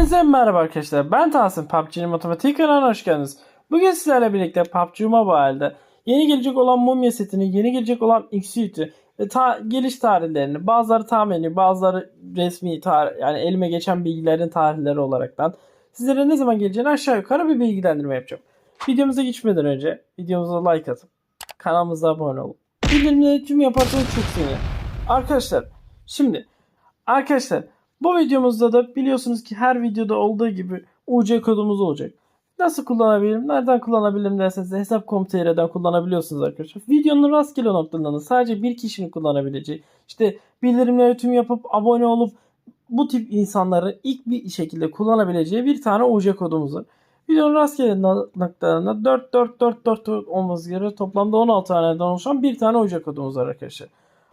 Hepinize merhaba arkadaşlar. Ben Tahsin PUBG'nin matematik kanalına hoş geldiniz. Bugün sizlerle birlikte PUBG Mobile'de yeni gelecek olan mumya setini, yeni gelecek olan X-Suite'i ve ta- geliş tarihlerini, bazıları tahmini, bazıları resmi tarih, yani elime geçen bilgilerin tarihleri olaraktan sizlere ne zaman geleceğini aşağı yukarı bir bilgilendirme yapacağım. Videomuza geçmeden önce videomuza like atıp kanalımıza abone olun. Bildirimleri tüm yaparsanız çok sevinirim. Arkadaşlar şimdi arkadaşlar bu videomuzda da biliyorsunuz ki her videoda olduğu gibi UC kodumuz olacak. Nasıl kullanabilirim? Nereden kullanabilirim derseniz hesap.com.tr'den kullanabiliyorsunuz arkadaşlar. Videonun rastgele noktalarını sadece bir kişinin kullanabileceği, işte bildirimleri tüm yapıp abone olup bu tip insanları ilk bir şekilde kullanabileceği bir tane UC kodumuz var. Videonun rastgele noktalarında 4 4 4 4 4 olması gerekiyor. Toplamda 16 taneden oluşan bir tane UC kodumuz var arkadaşlar.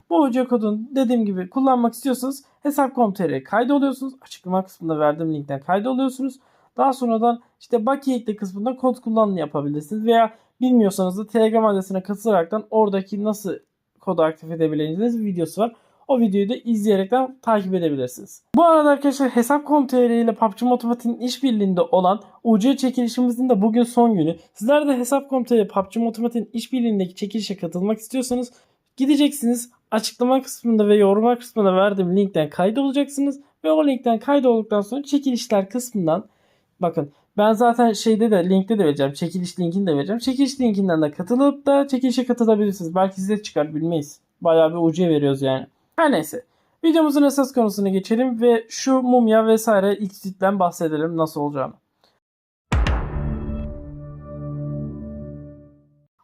Bu UC kodunu dediğim gibi kullanmak istiyorsanız hesap.com.tr'ye kaydoluyorsunuz. Açıklama kısmında verdiğim linkten kaydoluyorsunuz. Daha sonradan işte bakiye ekle kısmında kod kullanımı yapabilirsiniz. Veya bilmiyorsanız da Telegram adresine katılaraktan oradaki nasıl kodu aktif edebileceğiniz videosu var. O videoyu da izleyerekten takip edebilirsiniz. Bu arada arkadaşlar hesap.com.tr ile PUBG Motivate'in işbirliğinde olan UC çekilişimizin de bugün son günü. Sizler de hesap.com.tr PUBG Motivate'in işbirliğindeki çekilişe katılmak istiyorsanız gideceksiniz açıklama kısmında ve yorumlar kısmında verdiğim linkten kaydolacaksınız. Ve o linkten kaydolduktan sonra çekilişler kısmından bakın ben zaten şeyde de linkte de vereceğim. Çekiliş linkini de vereceğim. Çekiliş linkinden de katılıp da çekilişe katılabilirsiniz. Belki size çıkar bilmeyiz. Bayağı bir ucuya veriyoruz yani. Her neyse. Videomuzun esas konusuna geçelim ve şu mumya vesaire X'den bahsedelim nasıl olacağını.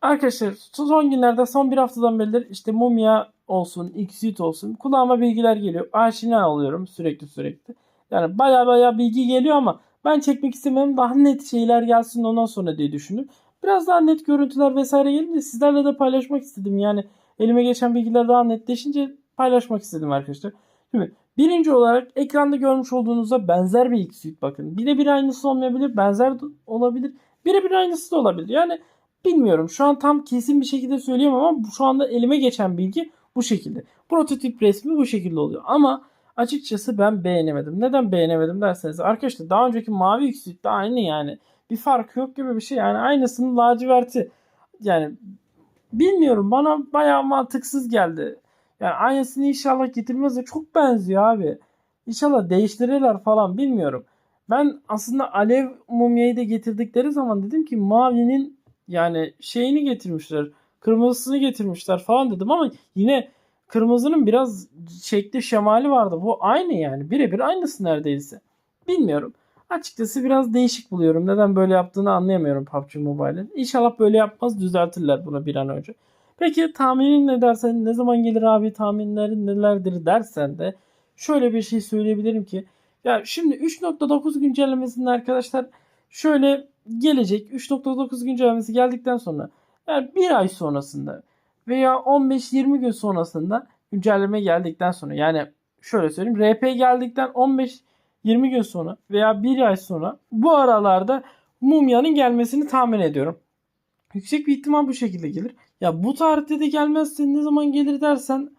Arkadaşlar son günlerde son bir haftadan beridir işte mumya olsun, Xsuit olsun kulağıma bilgiler geliyor. Aşina oluyorum sürekli sürekli. Yani baya baya bilgi geliyor ama ben çekmek istemiyorum. Daha net şeyler gelsin ondan sonra diye düşündüm. Biraz daha net görüntüler vesaire gelince sizlerle de paylaşmak istedim. Yani elime geçen bilgiler daha netleşince paylaşmak istedim arkadaşlar. Şimdi birinci olarak ekranda görmüş olduğunuzda benzer bir Xsuit bakın. Birebir aynısı olmayabilir, benzer olabilir. Birebir aynısı da olabilir. Yani bilmiyorum. Şu an tam kesin bir şekilde söyleyemem ama şu anda elime geçen bilgi bu şekilde. Prototip resmi bu şekilde oluyor. Ama açıkçası ben beğenemedim. Neden beğenemedim derseniz arkadaşlar daha önceki mavi Xsuit de aynı yani. Bir fark yok gibi bir şey. Yani aynısının laciverti. Yani bilmiyorum bana bayağı mantıksız geldi. Yani aynısını inşallah getirmez de çok benziyor abi. İnşallah değiştirirler falan bilmiyorum. Ben aslında alev mumyayı da getirdikleri zaman dedim ki mavinin yani şeyini getirmişler. Kırmızısını getirmişler falan dedim ama yine kırmızının biraz şekli şemali vardı. Bu aynı yani. Birebir aynısı neredeyse. Bilmiyorum. Açıkçası biraz değişik buluyorum. Neden böyle yaptığını anlayamıyorum PUBG Mobile'in. İnşallah böyle yapmaz düzeltirler bunu bir an önce. Peki tahminin ne dersen ne zaman gelir abi tahminlerin nelerdir dersen de şöyle bir şey söyleyebilirim ki ya şimdi 3.9 güncellemesinde arkadaşlar şöyle gelecek 3.9 güncellemesi geldikten sonra yani bir ay sonrasında veya 15-20 gün sonrasında güncelleme geldikten sonra yani şöyle söyleyeyim RP geldikten 15 20 gün sonra veya bir ay sonra bu aralarda mumyanın gelmesini tahmin ediyorum. Yüksek bir ihtimal bu şekilde gelir. Ya bu tarihte de gelmezse ne zaman gelir dersen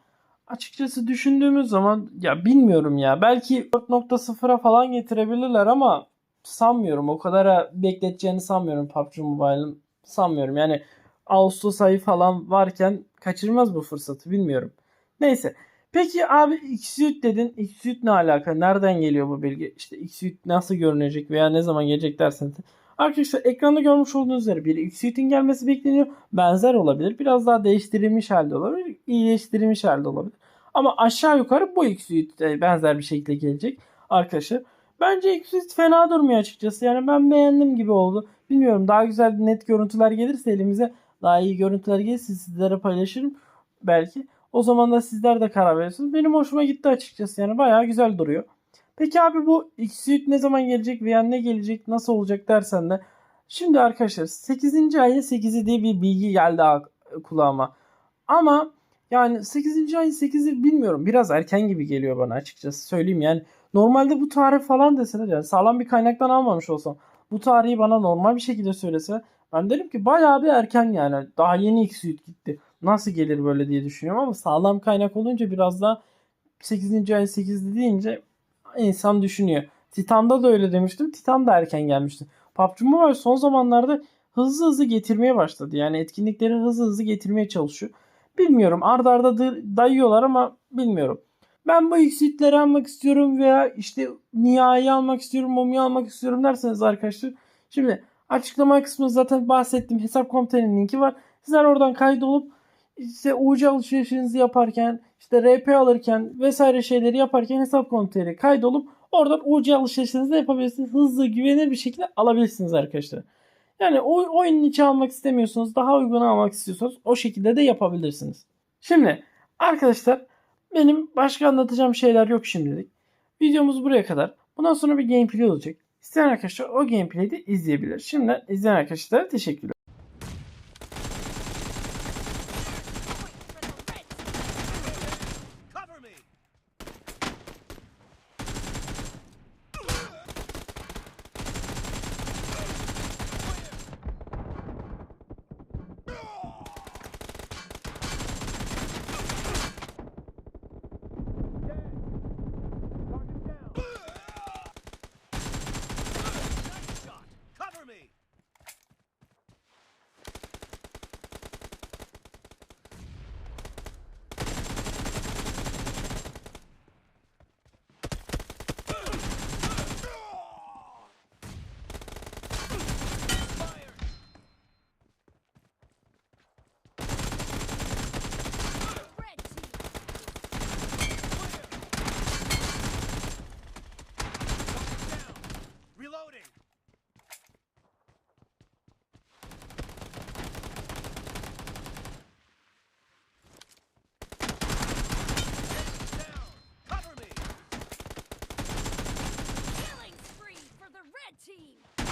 açıkçası düşündüğümüz zaman ya bilmiyorum ya. Belki 4.0'a falan getirebilirler ama sanmıyorum. O kadar bekleteceğini sanmıyorum PUBG Mobile'ın. Sanmıyorum. Yani Ağustos ayı falan varken kaçırmaz bu fırsatı bilmiyorum. Neyse. Peki abi Xsuite dedin. Xsuite ne alaka? Nereden geliyor bu bilgi? İşte Xsuite nasıl görünecek veya ne zaman gelecek derseniz. Arkadaşlar ekranda görmüş olduğunuz üzere bir Xsuite'in gelmesi bekleniyor. Benzer olabilir. Biraz daha değiştirilmiş halde olabilir. iyileştirilmiş halde olabilir. Ama aşağı yukarı bu Xsuite benzer bir şekilde gelecek. Arkadaşlar Bence Xsuite fena durmuyor açıkçası. Yani ben beğendim gibi oldu. Bilmiyorum daha güzel net görüntüler gelirse elimize daha iyi görüntüler gelirse sizlere paylaşırım. Belki. O zaman da sizler de karar verirsiniz. Benim hoşuma gitti açıkçası. Yani bayağı güzel duruyor. Peki abi bu Xsuite ne zaman gelecek veya ne gelecek nasıl olacak dersen de. Şimdi arkadaşlar 8. ayın 8'i diye bir bilgi geldi kulağıma. Ama yani 8. ayın 8'i bilmiyorum. Biraz erken gibi geliyor bana açıkçası söyleyeyim. Yani normalde bu tarih falan deseler yani sağlam bir kaynaktan almamış olsam bu tarihi bana normal bir şekilde söylese ben derim ki bayağı bir erken yani. Daha yeni X-Suite gitti. Nasıl gelir böyle diye düşünüyorum ama sağlam kaynak olunca biraz daha 8. ayın 8'i deyince insan düşünüyor. Titan'da da öyle demiştim. Titan da erken gelmişti. PUBG Mobile son zamanlarda hızlı hızlı getirmeye başladı. Yani etkinlikleri hızlı hızlı getirmeye çalışıyor. Bilmiyorum arda arda dayıyorlar ama bilmiyorum. Ben bu exitleri almak istiyorum veya işte Nihai almak istiyorum, Mumya almak istiyorum derseniz arkadaşlar. Şimdi açıklama kısmında zaten bahsettiğim hesap komutanın linki var. Sizler oradan kaydolup işte UC alışverişinizi yaparken, işte RP alırken vesaire şeyleri yaparken hesap komutanı kaydolup oradan UC alışverişinizi de yapabilirsiniz. Hızlı, güvenilir bir şekilde alabilirsiniz arkadaşlar. Yani o oyunun içi almak istemiyorsanız, daha uygun almak istiyorsanız o şekilde de yapabilirsiniz. Şimdi arkadaşlar benim başka anlatacağım şeyler yok şimdilik. Videomuz buraya kadar. Bundan sonra bir gameplay olacak. İsteyen arkadaşlar o gameplay'i de izleyebilir. Şimdiden izleyen arkadaşlara teşekkürler. Team.